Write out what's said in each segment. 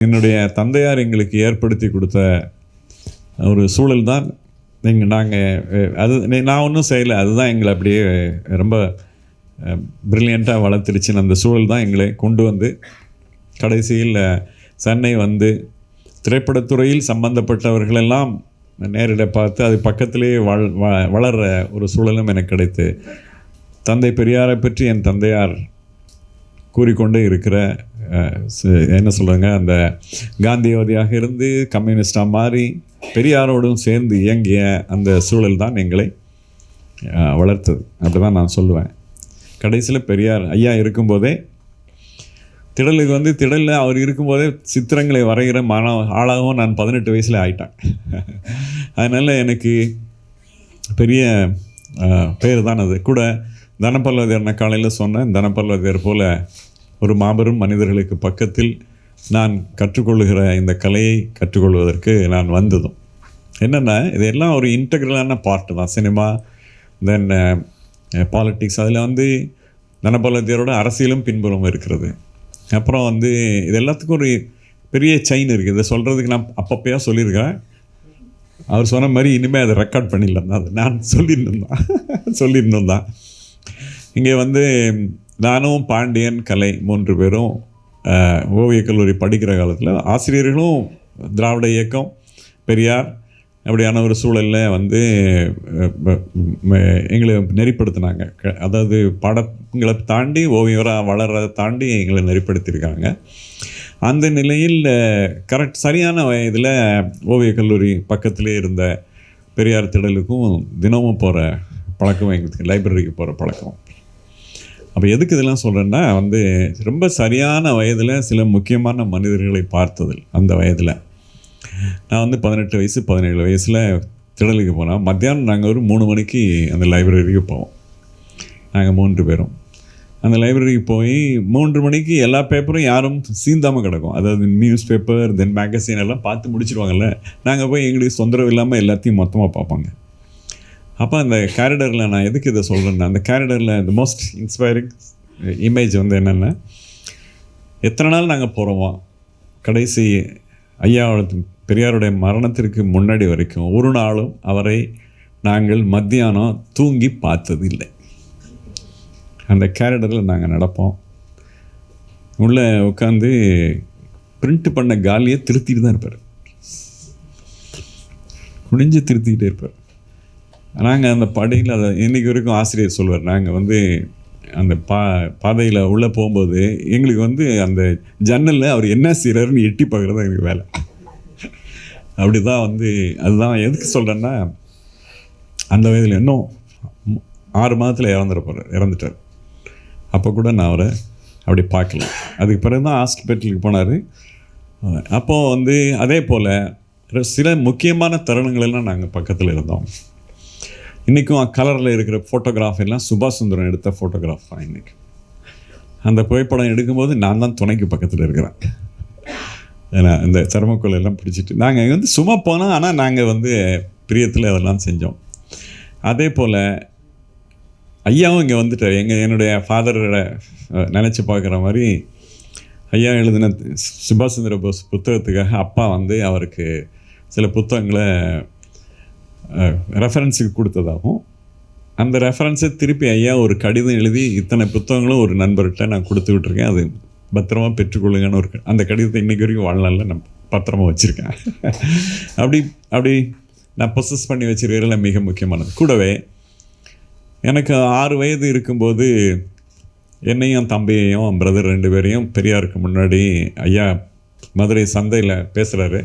என்னுடைய தந்தையார் எங்களுக்கு ஏற்படுத்தி கொடுத்த ஒரு சூழல் தான் நீங்கள் நாங்கள் அது நீ- நான் ஒன்றும் செய்யலை. அதுதான் எங்களை அப்படியே ரொம்ப ப்ரில்லியண்ட்டாக வளர்த்துருச்சுன்னு அந்த சூழல் தான் எங்களை கொண்டு வந்து கடைசியில் சென்னை வந்து திரைப்படத்துறையில் சம்பந்தப்பட்டவர்களெல்லாம் நேரிட பார்த்து அது பக்கத்திலேயே வள வ- வளர்ற ஒரு சூழலும் எனக்கு கிடைத்து தந்தை பெரியாரை பற்றி என் தந்தையார் கூறிக்கொண்டே இருக்கிற என்ன சொல்கிறாங்க அந்த காந்தியவாதியாக இருந்து கம்யூனிஸ்டாக மாறி பெரியாரோடும் சேர்ந்து இயங்கிய அந்த சூழல் தான் எங்களை வளர்த்தது. அப்படி தான் நான் சொல்லுவேன். கடைசியில் பெரியார் ஐயா இருக்கும்போதே திடலுக்கு வந்து திடலில் அவர் இருக்கும்போதே சித்திரங்களை வரைகிற மன ஆளாகவும் நான் பதினெட்டு வயசில் ஆயிட்டேன். அதனால் எனக்கு பெரிய பேர் தான் அது. கூட தனப்பல்லவதியர் நான் காலையில் சொன்னேன் தனப்பல்லவதியர் போல் ஒரு மாபெரும் மனிதர்களுக்கு பக்கத்தில் நான் கற்றுக்கொள்ளுகிற இந்த கலையை கற்றுக்கொள்வதற்கு நான் வந்ததும். என்னென்னா இதெல்லாம் ஒரு இன்டெக்ரலான பார்ட் தான். சினிமா தென் பாலிட்டிக்ஸ் அதில் வந்து தனபாலத்தியரோட அரசியலும் பின்புறம் இருக்கிறது. அப்புறம் வந்து இது எல்லாத்துக்கும் ஒரு பெரிய செயின் இருக்குது இதை சொல்கிறதுக்கு நான் அப்பப்போயா சொல்லியிருக்கேன் அவர் சொன்ன மாதிரி இனிமேல் அதை ரெக்கார்ட் பண்ணிடலாம். தான் அது நான் சொல்லியிருந்தேன் தான். சொல்லியிருந்தோம் தான். இங்கே வந்து நானும் பாண்டியன் கலை மூன்று பேரும் ஓவியக் கல்லூரி படிக்கிற காலத்தில் ஆசிரியர்களும் திராவிட இயக்கம் பெரியார் அப்படியான ஒரு சூழலில் வந்து எங்களை நெறிப்படுத்தினாங்க. க- அதாவது படங்களை தாண்டி ஓவியராக வளர்றதை தாண்டி எங்களை நெறிப்படுத்தியிருக்காங்க. அந்த நிலையில் கரெக்ட் சரியான வயதில் ஓவியக் கல்லூரி பக்கத்திலே இருந்த பெரியார் திடலுக்கும் தினமும் போகிற பழக்கம் எங்களுக்கு லைப்ரரிக்கு போகிற பழக்கம். அப்போ எதுக்கு இதெல்லாம் சொல்கிறேன்னா வந்து ரொம்ப சரியான வயதில் சில முக்கியமான மனிதர்களை பார்த்ததில் அந்த வயதில். நான் வந்து பதினெட்டு வயசு பதினேழு வயசில் திடலுக்கு போனால் மத்தியானம் நாங்கள் ஒரு மூணு மணிக்கு அந்த லைப்ரரிக்கு போவோம். நாங்கள் மூன்று பேரும். அந்த லைப்ரரிக்கு போய் மூன்று மணிக்கு எல்லா பேப்பரும் யாரும் சீந்தாமல் கிடக்கும். அதாவது நியூஸ் பேப்பர் தென் மேகசின் எல்லாம் பார்த்து முடிச்சிருவாங்கல்ல. நாங்கள் போய் எங்களுக்கு தொந்தரவு இல்லாமல் எல்லாத்தையும் மொத்தமாக பார்ப்பாங்க. அப்போ அந்த கேரிடரில் நான் எதுக்கு இதை சொல்கிறேன்னா அந்த கேரிடரில் இந்த மோஸ்ட் இன்ஸ்பைரிங் இமேஜ் வந்து என்னென்னா எத்தனை நாள் நாங்கள் போகிறோமோ கடைசி ஐயாவோட பெரியாருடைய மரணத்திற்கு முன்னாடி வரைக்கும் ஒரு நாளும் அவரை நாங்கள் மத்தியானம் தூங்கி பார்த்தது இல்லை அந்த கேரடரில் நாங்கள் நடப்போம். உள்ளே உட்காந்து பிரிண்ட் பண்ண காலியை திருத்திட்டு தான் இருப்பார். முடிஞ்சு திருத்திக்கிட்டே இருப்பார். நாங்கள் அந்த படையில் அதை இன்றைக்கி வரைக்கும் ஆசிரியர் சொல்வார். நாங்கள் வந்து அந்த பா பாதையில் உள்ளே போகும்போது எங்களுக்கு வந்து அந்த ஜன்னலில் அவர் என்ன செய்கிறாருன்னு எட்டி பார்க்குறது தான் எங்களுக்கு வேலை. அப்படி தான் வந்து அதுதான் எதுக்கு சொல்கிறேன்னா அந்த வயதில் இன்னும் ஆறு மாதத்தில் இறந்துட போகிறார் இறந்துட்டார். அப்போ கூட நான் அவரை அப்படி பார்க்கல. அதுக்கு பிறகு தான் ஹாஸ்பிட்டலுக்கு போனார். அப்போது வந்து அதே போல் சில முக்கியமான தருணங்களெல்லாம் நாங்கள் பக்கத்தில் இருந்தோம். இன்றைக்கும் கலரில் இருக்கிற ஃபோட்டோகிராஃப் எல்லாம் சுபாஷ் சுந்தரம் எடுத்த ஃபோட்டோகிராஃப் தான் இன்றைக்கி அந்த புகைப்படம் எடுக்கும்போது நான் தான் துணைக்கு பக்கத்தில் இருக்கிறேன். ஏன்னா இந்த சர்மக்கோல் எல்லாம் பிடிச்சிட்டு. நாங்கள் வந்து சும்மா போனோம் ஆனால் நாங்கள் வந்து பிரியத்தில் அதெல்லாம் செஞ்சோம். அதே போல் ஐயாவும் இங்கே வந்துட்டார். எங்கள் என்னுடைய ஃபாதரோட நினச்சி பார்க்குற மாதிரி ஐயா எழுதின சுபாஷ் சந்திர போஸ் புத்தகத்துக்காக அப்பா வந்து அவருக்கு சில புத்தகங்களை ரெஃபரன்ஸுக்கு கொடுத்ததாகவும் அந்த ரெஃபரன்ஸை திருப்பி ஐயா ஒரு கடிதம் எழுதி இத்தனை புத்தகங்களும் ஒரு நண்பர்கிட்ட நான் கொடுத்து விட்ருக்கேன் அது பத்திரமா பெற்றுக்கொள்ளுங்கன்னு ஒரு அந்த கடிதத்தை இன்றைக்கி வரைக்கும் வாழ்நாளில் நான் பத்திரமா வச்சுருக்கேன். அப்படி அப்படி நான் ப்ரொசஸ் பண்ணி வச்சுருக்கிறதுல மிக முக்கியமானது. கூடவே எனக்கு ஆறு வயது இருக்கும்போது என்னையும் தம்பியையும் பிரதர் ரெண்டு பேரையும் பெரியாருக்கு முன்னாடி ஐயா மதுரை சந்தையில் பேசுகிறாரு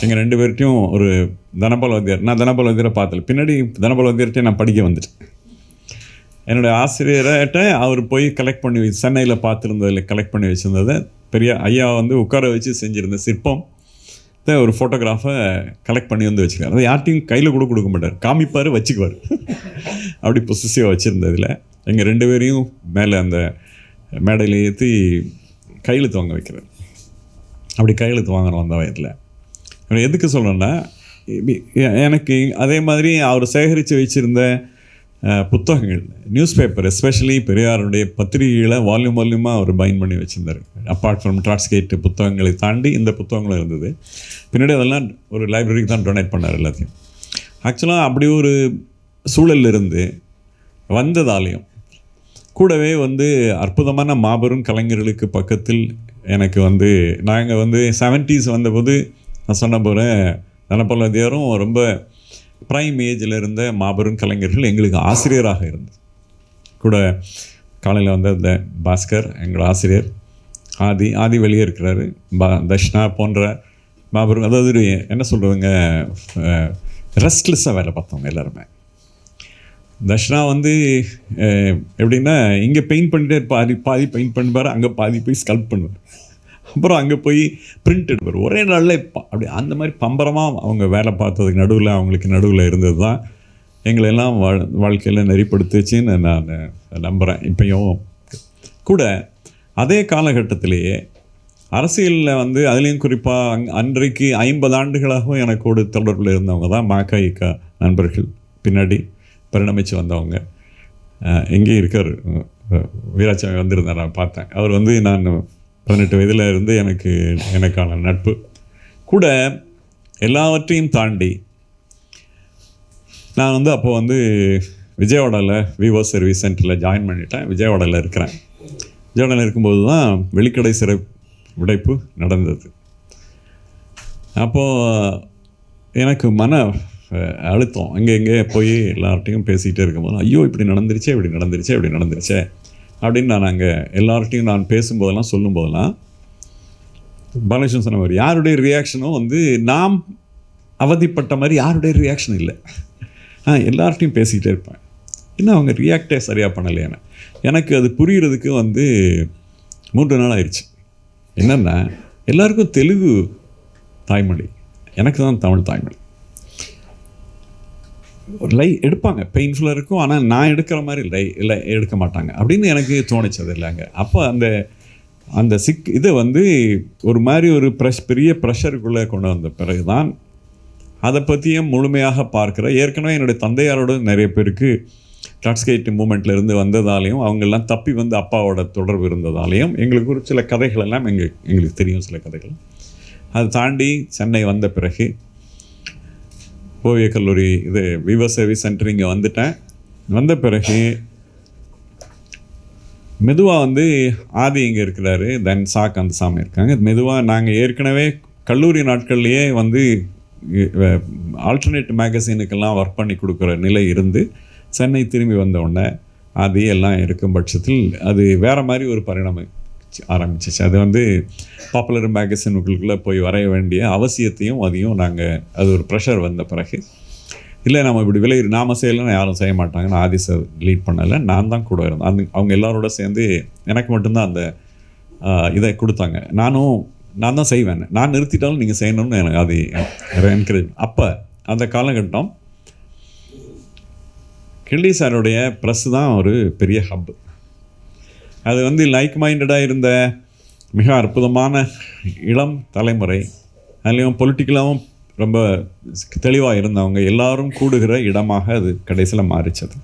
எங்கள் ரெண்டு பேர்ட்டையும் ஒரு தனபால் வாத்தியார் நான் தனபால் வந்தியரை பார்த்தல பின்னாடி தனபால் வாத்தியார்கிட்ட நான் படிக்க வந்துட்டேன். என்னுடைய ஆசிரியர்கிட்ட அவர் போய் கலெக்ட் பண்ணி வச்சு சென்னையில் பார்த்துருந்ததில் கலெக்ட் பண்ணி வச்சுருந்ததை. பெரிய ஐயா வந்து உட்கார வச்சு செஞ்சுருந்த சிற்பம். த ஒரு ஃபோட்டோகிராஃபை கலெக்ட் பண்ணி வந்து வச்சுருக்காரு. அதை யார்ட்டையும் கையில் கூட கொடுக்க மாட்டார். காமிப்பார் வச்சுக்குவார். அப்படி பொசிசிவாக வச்சுருந்ததில் எங்கள் ரெண்டு பேரையும் மேலே அந்த மேடையில் ஏற்றி கையெழுத்து வாங்க வைக்கிறார். அப்படி கையெழுத்து வாங்கணும் அந்த வயதில். எதுக்கு சொல்லணுன்னா எனக்கு அதே மாதிரி அவர் சேகரித்து வச்சுருந்த புத்தகங்கள் நியூஸ் பேப்பர் எஸ்பெஷலி பெரியாருடைய பத்திரிகைகளை வால்யூம் வால்யூமாக அவர் பைன் பண்ணி வச்சிருந்தார். அப்பார்ட் ஃப்ரம் ட்ராட்ஸ்கேட் புத்தகங்களை தாண்டி இந்த புத்தகங்களும் இருந்தது. பின்னாடி அதெல்லாம் ஒரு லைப்ரரிக்கு தான் டொனேட் பண்ணார் எல்லாத்தையும். ஆக்சுவலாக அப்படி ஒரு சூழல்ல இருந்து வந்ததாலையும் கூடவே வந்து அற்புதமான மாபெரும் கலைஞர்களுக்கு பக்கத்தில் எனக்கு வந்து நாங்கள் வந்து செவன்ட்டீஸ் வந்தபோது நான் சொன்ன போல தனப்பல்லதியாரும் ரொம்ப ப்ரைம் ஏஜில் இருந்த மாபெரும் கலைஞர்கள் எங்களுக்கு ஆசிரியராக இருந்தது. கூட காலையில் வந்த இந்த பாஸ்கர் எங்களோட ஆசிரியர் ஆதி ஆதி வெளியே இருக்கிறாரு. பா தர்ஷ்னா போன்ற மாபெரும் அதாவது ஒரு என்ன சொல்கிறதுங்க ரெஸ்ட்லெஸ்ஸாக வேலை பார்த்தவங்க எல்லாருமே. தர்ஷனா வந்து எப்படின்னா இங்கே பெயிண்ட் பண்ணிட்டே பாதி பாதி பெயிண்ட் பண்ணுவார் அங்கே பாதி போய் ஸ்கல்ப் பண்ணுவார். அப்புறம் அங்கே போய் பிரிண்ட் எடுப்பார். ஒரே நாளில் அப்படி அந்த மாதிரி பம்பரமாக அவங்க வேலை பார்த்ததுக்கு நடுவில் அவங்களுக்கு நடுவில் இருந்தது தான் எங்களை எல்லாம் வாழ் வாழ்க்கையில் நெறிப்படுத்துச்சுன்னு நான் நம்புகிறேன் இப்பயும் கூட அதே காலகட்டத்திலேயே அரசியலில் வந்து அதுலேயும் குறிப்பாக அங் அன்றைக்கு ஐம்பது ஆண்டுகளாகவும் எனக்கோடு தொடர்பில் இருந்தவங்க தான் மாக்காயிக்கா நண்பர்கள். பின்னாடி பரிணமித்து வந்தவங்க. எங்கேயும் இருக்கார். வீராச்சாமி வந்திருந்தார் நான் பார்த்தேன். அவர் வந்து நான் பதினெட்டு வயதில் இருந்து எனக்கு எனக்கான நட்பு. கூட எல்லாவற்றையும் தாண்டி நான் வந்து அப்போ வந்து விஜயவாடாவில் விவோ சர்வீஸ் சென்டரில் ஜாயின் பண்ணிட்டேன். விஜயவாடாவில் இருக்கிறேன். விஜயவாடாவில் இருக்கும்போது தான் வெளிக்கடை சிறை உடைப்பு நடந்தது. அப்போது எனக்கு மன அழுத்தம். அங்கே இங்கே போய் எல்லார்ட்டையும் பேசிகிட்டே இருக்கும்போது ஐயோ இப்படி நடந்துருச்சே இப்படி நடந்துருச்சே இப்படி நடந்துருச்சே. அப்படின்னு நான் அங்கே எல்லார்ட்டையும் நான் பேசும்போதெல்லாம் சொல்லும்போதெல்லாம் பாலகிருஷ்ணன் சொன்ன மாதிரி யாருடைய ரியாக்ஷனும் வந்து நாம் அவதிப்பட்ட மாதிரி யாருடைய ரியாக்ஷன் இல்லை. ஆ எல்லார்ட்டையும் பேசிக்கிட்டே இருப்பேன். இன்னும் அவங்க ரியாக்டே சரியாக பண்ணலையானே எனக்கு அது புரிகிறதுக்கு வந்து மூன்று நாள் ஆயிடுச்சு. என்னென்னா எல்லாருக்கும் தெலுங்கு தாய்மொழி. எனக்கு தான் தமிழ் தாய்மொழி. லை எடுப்பாங்க. பெயின்ஃபுல்லாக இருக்கும். ஆனால் நான் எடுக்கிற மாதிரி லை இல்லை எடுக்க மாட்டாங்க. அப்படின்னு எனக்கு தோணிச்சது இல்லைங்க. அப்போ அந்த அந்த சிக் இதை வந்து ஒரு மாதிரி ஒரு ப்ரெஷ் பெரிய ப்ரெஷருக்குள்ளே கொண்டு வந்த பிறகு தான் அதை பற்றியும் முழுமையாக பார்க்குற ஏற்கனவே என்னுடைய தந்தையாரோட நிறைய பேருக்கு டாட்ஸ்கேட் மூமெண்ட்ல இருந்து வந்ததாலையும் அவங்கெல்லாம் தப்பி வந்து அப்பாவோட தொடர்பு இருந்ததாலையும் எங்களுக்கு ஒரு சில கதைகள் எல்லாம் எங்கள் எங்களுக்கு தெரியும் சில கதைகள். அதை தாண்டி சென்னை வந்த பிறகு ஓவிய கல்லூரி இது விவோ சர்வீஸ் சென்டர் இங்கே வந்துட்டேன். வந்த பிறகு மெதுவாக வந்து ஆதி இங்கே இருக்கிறாரு தென் சா கந்தசாமி இருக்காங்க. மெதுவாக நாங்கள் ஏற்கனவே கல்லூரி நாட்கள்லேயே வந்து ஆல்டர்னேட் மேகசினுக்கெல்லாம் ஒர்க் பண்ணி கொடுக்குற நிலை இருந்து சென்னை திரும்பி வந்த உடனே ஆதி எல்லாம் இருக்கும் பட்சத்தில் அது வேறு மாதிரி ஒரு பரிணாமம். ஆரம்பிச்சிச்சு. அது வந்து பாப்புலர் மேகசின்களுக்குள்ளே போய் வரைய வேண்டிய அவசியத்தையும் அதையும் நாங்கள் அது ஒரு ப்ரெஷர் வந்த பிறகு இல்லை நம்ம இப்படி விலை நாம செய்யலைன்னு யாரும் செய்ய மாட்டாங்கன்னு ஆதி சார் லீட் பண்ணலை. நான் தான் கூட இருந்தேன். அந்த அவங்க எல்லாரோட சேர்ந்து எனக்கு மட்டும்தான் அந்த இதை கொடுத்தாங்க. நானும் நான் தான் செய்வேன் நான் நிறுத்திட்டாலும் நீங்கள் செய்யணும்னு எனக்கு அது என்கரேஜ் அப்போ அந்த காலகட்டம் கிள்ளி சாருடைய ப்ரெஸ் தான் ஒரு பெரிய ஹப் அது வந்து லைக் மைண்டடாக இருந்த மிக அற்புதமான இளம் தலைமுறை அதுலேயும் பொலிட்டிக்கலாகவும் ரொம்ப தெளிவாக இருந்தவங்க எல்லாரும் கூடுகிற இடமாக அது கடைசியில் மாறிச்சது.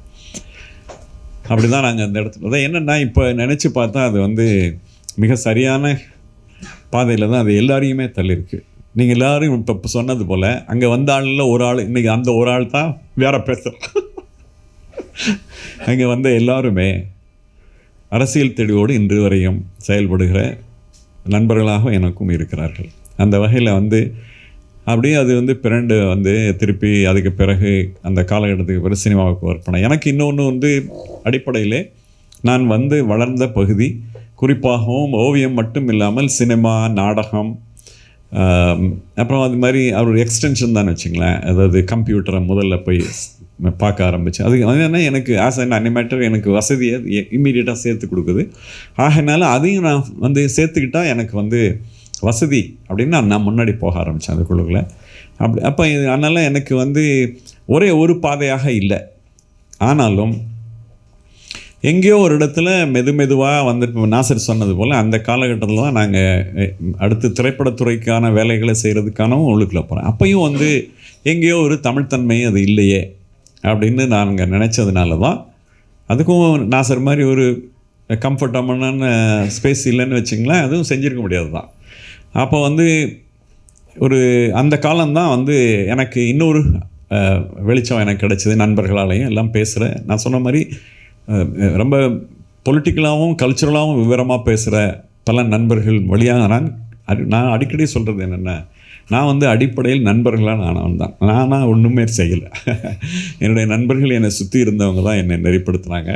அப்படி தான் நாங்கள் அந்த இடத்துல அதான் என்னென்னா இப்போ நினச்சி பார்த்தா அது வந்து மிக சரியான பாதையில் தான் அது எல்லாரையுமே தள்ளியிருக்கு நீங்கள் எல்லோரும் இப்போ இப்போ சொன்னது போல் அங்கே வந்த ஆளில் ஒரு ஆள் இன்றைக்கி அந்த ஒரு ஆள் தான் வேற பேசுகிறோம் அங்கே வந்த எல்லாருமே அரசியல் தெளிவோடு இன்று வரையும் செயல்படுகிற நண்பர்களாக எனக்கும் இருக்கிறார்கள். அந்த வகையில் வந்து அப்படியே அது வந்து பிறண்டு வந்து திருப்பி அதுக்கு பிறகு அந்த காலகட்டத்துக்கு பிறகு சினிமாவுக்கு ஒர்க் பண்ணேன் எனக்கு இன்னொன்று வந்து அடிப்படையிலே நான் வந்து வளர்ந்த பகுதி குறிப்பாகவும் ஓவியம் மட்டும் இல்லாமல் சினிமா நாடகம் அப்புறம் அது மாதிரி அவர் எக்ஸ்டென்ஷன் தான் வச்சுங்களேன். அதாவது கம்ப்யூட்டரை முதல்ல போய் பார்க்க ஆரம்பித்தேன் அது என்னென்னா எனக்கு ஆஸ் அண்ட் அனிமேட்டர் எனக்கு வசதியை இம்மீடியட்டாக சேர்த்து கொடுக்குது. ஆகினால அதையும் நான் வந்து சேர்த்துக்கிட்டால் எனக்கு வந்து வசதி அப்படின்னு நான் நான் முன்னாடி போக ஆரம்பித்தேன் அதுக்குள்ளுக்குள்ள அப்படி அப்போ இது அதனால் எனக்கு வந்து ஒரே ஒரு பாதையாக இல்லை. ஆனாலும் எங்கேயோ ஒரு இடத்துல மெது மெதுவாக வந்து நாசர் சொன்னது போல் அந்த காலகட்டத்தில் தான் நாங்கள் அடுத்து திரைப்படத்துறைக்கான வேலைகளை செய்கிறதுக்கானவும் உள்ளுக்குள்ள போகிறேன் அப்பையும் வந்து எங்கேயோ ஒரு தமிழ்த்தன்மை அது இல்லையே. அப்படின்னு நாங்கள் நினச்சதுனால தான் அதுக்கும் நாசர் மாதிரி ஒரு கம்ஃபர்டபுளான ஸ்பேஸ் இல்லைன்னு வச்சிங்களேன் அதுவும் செஞ்சுருக்க முடியாது தான் அப்போ வந்து ஒரு அந்த காலம்தான் வந்து எனக்கு இன்னொரு வெளிச்சம் எனக்கு கிடச்சிது நண்பர்களாலையும் எல்லாம் பேசுகிறேன் நான் சொன்ன மாதிரி ரொம்ப பொலிட்டிக்கலாகவும் கல்ச்சுரலாகவும் விவரமாக பேசுகிற பல நண்பர்கள் வழியாக நான் அடி- நான் அடிக்கடி சொல்கிறது என்னென்ன நான் வந்து அடிப்படையில் நண்பர்களாக நானவன் தான் நானாக ஒன்றுமே செய்யலை. என்னுடைய நண்பர்கள் என்னை சுற்றி இருந்தவங்க தான் என்னை நெறிப்படுத்துனாங்க.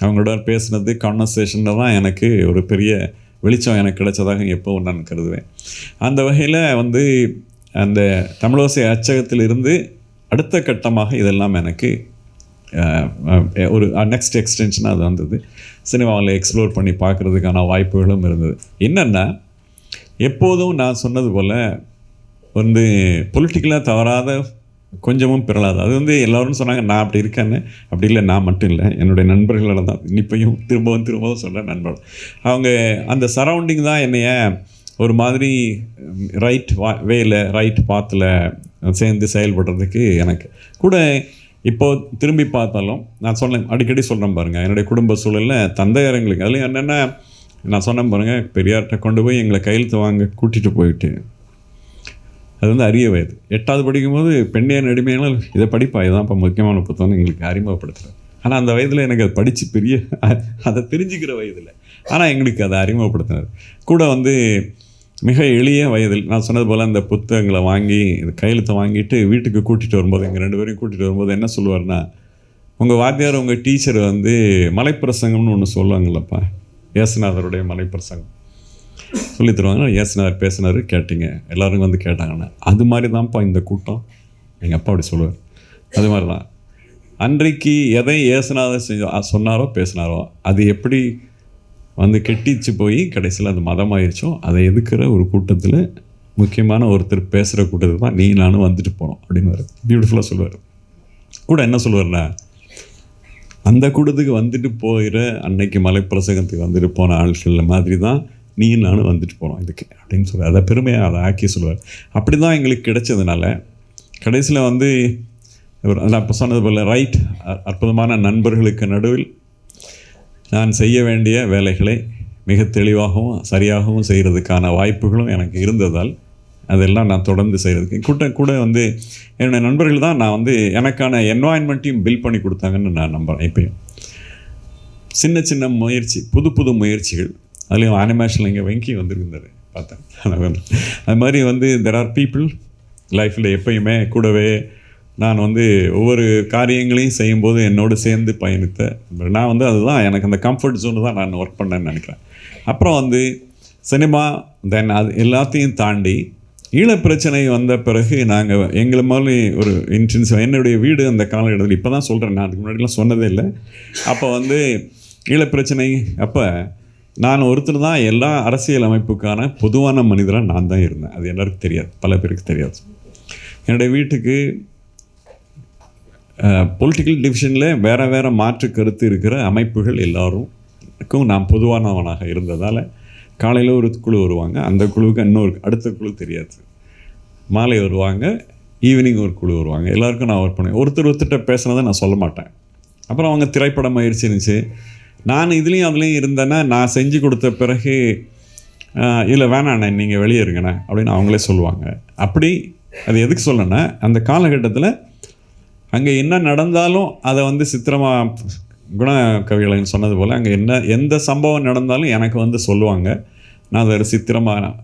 அவங்களோட பேசுனது கான்வர்சேஷனில் தான் எனக்கு ஒரு பெரிய வெளிச்சம் எனக்கு கிடைச்சதாக எப்போவும் நான் கருதுவேன். அந்த வகையில் வந்து அந்த தமிழோசை அச்சகத்திலிருந்து அடுத்த கட்டமாக இதெல்லாம் எனக்கு ஒரு நெக்ஸ்ட் எக்ஸ்டென்ஷனாக அது வந்தது. சினிமாவில் எக்ஸ்ப்ளோர் பண்ணி பார்க்குறதுக்கான வாய்ப்புகளும் இருந்தது. என்னென்னா எப்போதும் நான் சொன்னது போல் வந்து பொலிட்டிக்கலாக தவறாத கொஞ்சமும் பிறலாது அது வந்து எல்லோரும் சொன்னாங்க நான் அப்படி இருக்கேன்னு. அப்படி இல்லை நான் மட்டும் இல்லை. என்னுடைய நண்பர்களோட தான். இப்பையும் திரும்பவும் திரும்பவும் சொல்கிறேன் நண்பர்கள் அவங்க அந்த சரௌண்டிங் தான் என்னைய ஒரு மாதிரி ரைட் வா வேல ரைட் பாத்தில் சேர்ந்து செயல்படுறதுக்கு எனக்கு கூட இப்போ திரும்பி பார்த்தாலும் நான் சொன்னேன் அடிக்கடி சொல்கிறேன் பாருங்கள் என்னுடைய குடும்ப சூழலில் தந்தையாரங்களுக்கு. அதுலேயும் என்னென்ன நான் சொன்னேன் பாருங்கள் பெரியார்கிட்ட கொண்டு போய் எங்களை கையெழுத்து வாங்க கூட்டிகிட்டு போயிட்டு அது வந்து அரிய வயது. எட்டாவது படிக்கும்போது பெண்ணியன் அடிமையானால் இதை படிப்பா? இதுதான் இப்போ முக்கியமான புத்தகம் எங்களுக்கு அறிமுகப்படுத்துகிறேன் ஆனால் அந்த வயதில் எனக்கு அது படித்து பெரிய அதை தெரிஞ்சுக்கிற வயதில் ஆனால் எங்களுக்கு அதை அறிமுகப்படுத்தினார் கூட வந்து மிக எளிய வயதில் நான் சொன்னது போல் அந்த புத்தகங்களை வாங்கி கையெழுத்தை வாங்கிட்டு வீட்டுக்கு கூட்டிகிட்டு வரும்போது எங்கள் ரெண்டு பேரையும் கூட்டிகிட்டு வரும்போது என்ன சொல்லுவார்னா உங்கள் வாத்தியார் உங்கள் டீச்சர் வந்து மலைப்பிரசங்கம்னு ஒன்று சொல்லுவாங்கல்லப்பா. ஏசுநாதருடைய மலைப்பிரசங்கம். சொல்லி தருவாங்க ஏசினார் பேசினார் கேட்டீங்க. எல்லாரும் வந்து கேட்டாங்கன்னு அது மாதிரி தான்ப்பா இந்த கூட்டம். எங்கள் அப்பா அப்படி சொல்லுவார். அது மாதிரி தான் அன்றைக்கு எதை ஏசுநாதர் சொன்னாரோ பேசினாரோ அது எப்படி வந்து கெட்டிச்சு போய் கடைசியில் அது மதமாயிருச்சோ அதை எதுக்குற ஒரு கூட்டத்தில் முக்கியமான ஒருத்தர் பேசுகிற கூட்டத்துக்கு தான் நீ நானும் வந்துட்டு போகிறோம் அப்படின்னு பியூட்டிஃபுல்லாக சொல்லுவார். கூட என்ன சொல்லுவார்னா அந்த கூட்டத்துக்கு வந்துட்டு போகிற அன்னைக்கு மலைப்பிரசங்கத்துக்கு வந்துட்டு போன ஆட்கள் மாதிரி தான் நீ நானும் வந்துட்டு போகிறோம் இதுக்கு அப்படின்னு சொல்லி அதை பெருமையாக அதை ஆக்கி சொல்லுவார். அப்படி தான் எங்களுக்கு கிடைச்சதுனால கடைசியில் வந்து ஒரு நான் இப்போ சொன்னது போல் ரைட் அற்புதமான நண்பர்களுக்கு நடுவில் நான் செய்ய வேண்டிய வேலைகளை மிக தெளிவாகவும் சரியாகவும் செய்கிறதுக்கான வாய்ப்புகளும் எனக்கு இருந்ததால் அதெல்லாம் நான் தொடர்ந்து செய்கிறதுக்கு கூட்ட கூட வந்து என்னுடைய நண்பர்கள் தான் நான் வந்து எனக்கான என்வாயன்மெண்ட்டையும் பில்ட் பண்ணி கொடுத்தாங்கன்னு நான் நம்புகிறேன் இப்பயும். சின்ன சின்ன முயற்சி புது புது முயற்சிகள் அதுலேயும் அனிமேஷனில் இங்கே வெங்கி வந்திருந்தார். பார்த்தேன். அது மாதிரி வந்து தெர் ஆர் பீப்புள் லைஃப்பில் எப்பயுமே கூடவே நான் வந்து ஒவ்வொரு காரியங்களையும் செய்யும்போது என்னோடு சேர்ந்து பயணித்த நான் வந்து அதுதான் எனக்கு அந்த கம்ஃபர்ட் ஜோனு தான் நான் ஒர்க் பண்ணேன்னு நினைக்கிறேன். அப்புறம் வந்து சினிமா தென் அது எல்லாத்தையும் தாண்டி ஈழப் பிரச்சனை வந்த பிறகு நாங்கள் எங்களை மாதிரி ஒரு இன்ட்ரென்ஸ் என்னுடைய வீடு அந்த காலகட்டத்தில் இப்போ தான் சொல்கிறேன் நான் அதுக்கு முன்னாடிலாம் சொன்னதே இல்லை. அப்போ வந்து ஈழப் பிரச்சனை அப்போ நான் ஒருத்தர் தான் எல்லா அரசியல் அமைப்புக்கான பொதுவான மனிதராக நான் தான் இருந்தேன். அது எல்லாருக்கும் தெரியாது. பல பேருக்கு தெரியாது. என்னுடைய வீட்டுக்கு பொலிட்டிக்கல் டிவிஷனில் வேறு வேறு மாற்று கருத்து இருக்கிற அமைப்புகள் எல்லாருக்கும் நான் பொதுவானவனாக இருந்ததால் காலையில் ஒரு குழு வருவாங்க. அந்த குழுவுக்கு இன்னொரு அடுத்த குழு தெரியாது. மாலை வருவாங்க ஈவினிங் ஒரு குழு வருவாங்க. எல்லாருக்கும் நான் ஒர்க் பண்ணுவேன். ஒருத்தர் ஒருத்தர்கிட்ட பேசுனதை நான் சொல்ல மாட்டேன். அப்புறம் அவங்க திரைப்படம் முயற்சி இருந்துச்சு. நான் இதுலேயும் அதுலேயும் இருந்தேன்னா நான் செஞ்சு கொடுத்த பிறகு இல்லை வேணாண்ணே நீங்கள் வெளியே இருங்கண்ணே அப்படின்னு அவங்களே சொல்லுவாங்க. அப்படி அது எதுக்கு சொல்லணும்னா அந்த காலகட்டத்தில் அங்கே என்ன நடந்தாலும் அதை வந்து சித்திரமாக குண கவிகளன் சொன்னது போல் அங்கே என்ன எந்த சம்பவம் நடந்தாலும் எனக்கு வந்து சொல்லுவாங்க. நான் அதை ஒரு சித்திரமாக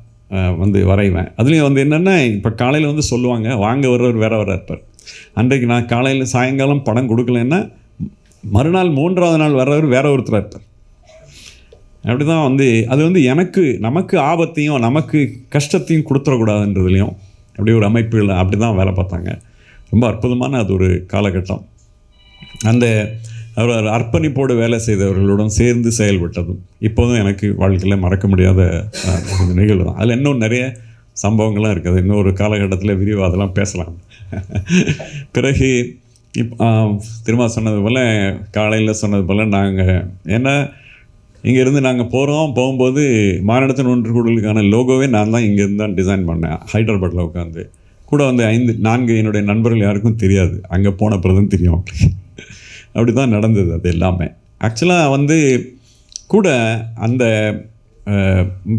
வந்து வரைவேன். அதுலேயும் வந்து என்னென்னா இப்போ காலையில் வந்து சொல்லுவாங்க வாங்க வர்றவர் வேற வர இருப்பார் அன்றைக்கு நான் காலையில் சாயங்காலம் படம் கொடுக்கலன்னா மறுநாள் மூன்றாவது நாள் வர்றவர் வேற ஒருத்தர் இருப்பார். அப்படி தான் வந்து அது வந்து எனக்கு நமக்கு ஆபத்தையும் நமக்கு கஷ்டத்தையும் கொடுத்துடக்கூடாதுன்றதுலையும் அப்படி ஒரு அமைப்புகள் அப்படி தான் வேலை பார்த்தாங்க. ரொம்ப அற்புதமான அது ஒரு காலகட்டம். அந்த அவர் அர்ப்பணிப்போடு வேலை செய்தவர்களுடன் சேர்ந்து செயல்பட்டதும் இப்போதும் எனக்கு வாழ்க்கையில் மறக்க முடியாத நிகழ்வு தான். அதில் இன்னும் நிறைய சம்பவங்கள்லாம் இருக்குது. இன்னொரு காலகட்டத்தில் விரிவாக அதெல்லாம் பேசலாம். பிறகு இப் திரும்ப சொன்னது போல் காலையில் சொன்னது போல் நாங்கள் ஏன்னா இங்கேருந்து நாங்கள் போகிறோம் போகும்போது மாநிலத்தின் ஒன்று கூடலுக்கான லோகோவே நான் தான் இங்கேருந்து தான் டிசைன் பண்ணேன். ஹைதராபாத்தில் உட்காந்து கூட வந்து ஐந்து நான்கு என்னுடைய நண்பர்கள் யாருக்கும் தெரியாது. அங்கே போன பிறகு தெரியும் அப்படி. தான் நடந்தது அது எல்லாமே. ஆக்சுவலாக வந்து கூட அந்த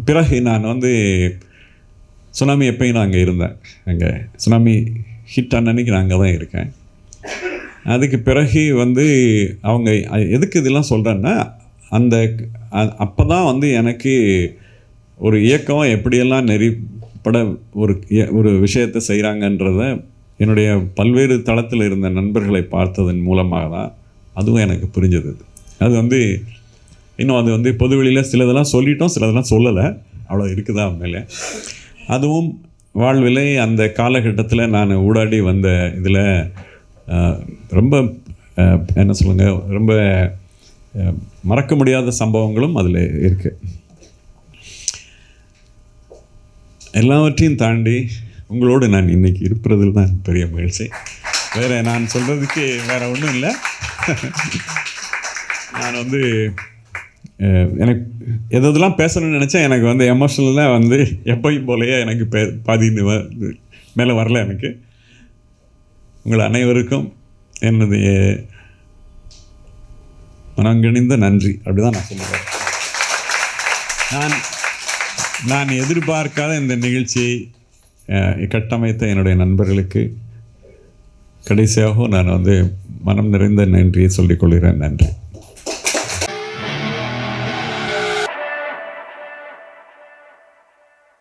பிறகு நான் வந்து சுனாமி எப்பயும் நான் அங்கே இருந்தேன். அங்கே சுனாமி ஹிட் அன்னைக்கு நான் அங்கே தான் இருக்கேன். அதுக்கு பிறகு வந்து அவங்க எதுக்கு இதெல்லாம் சொல்கிறேன்னா அந்த அப்போ தான் வந்து எனக்கு ஒரு இயக்கம் எப்படியெல்லாம் நெறிப்பட ஒரு ஒரு விஷயத்தை செய்கிறாங்கன்றத என்னுடைய பல்வேறு தளத்தில் இருந்த நண்பர்களை பார்த்ததன் மூலமாக தான் அதுவும் எனக்கு புரிஞ்சது அது வந்து இன்னும் அது வந்து பொதுவெளியில் சிலதெல்லாம் சொல்லிட்டோம் சிலதெல்லாம் சொல்லலை. அவ்வளோ இருக்குதா மேலே அதுவும் வாழ்விலை அந்த காலகட்டத்தில் நான் ஊடாடி வந்த இதில் ரொம்ப என்ன சொல்லுங்க ரொம்ப மறக்க முடியாத சம்பவங்களும் அதில் இருக்குது எல்லாவற்றையும் தாண்டி உங்களோடு நான் இன்னைக்கு இருப்பதில் தான் பெரிய மகிழ்ச்சி. வேறு நான் சொல்கிறதுக்கு வேறு ஒன்றும் இல்லை. நான் வந்து எனக்கு எது எதெல்லாம் பேசணும்னு நினச்சேன். எனக்கு வந்து எமோஷனலாக வந்து எப்பயும் போலயே எனக்கு பே பாதி மேலே வரல எனக்கு. உங்கள் அனைவருக்கும் என்னுடைய மனங்கணிந்த நன்றி. அப்படிதான் நான் சொல்லுவேன். நான் நான் எதிர்பார்க்காத இந்த நிகழ்ச்சியை கட்டமைத்த என்னுடைய நண்பர்களுக்கு கடைசியாக நான் வந்து மனம் நிறைந்த நன்றியை சொல்லிக்கொள்கிறேன் நன்றி.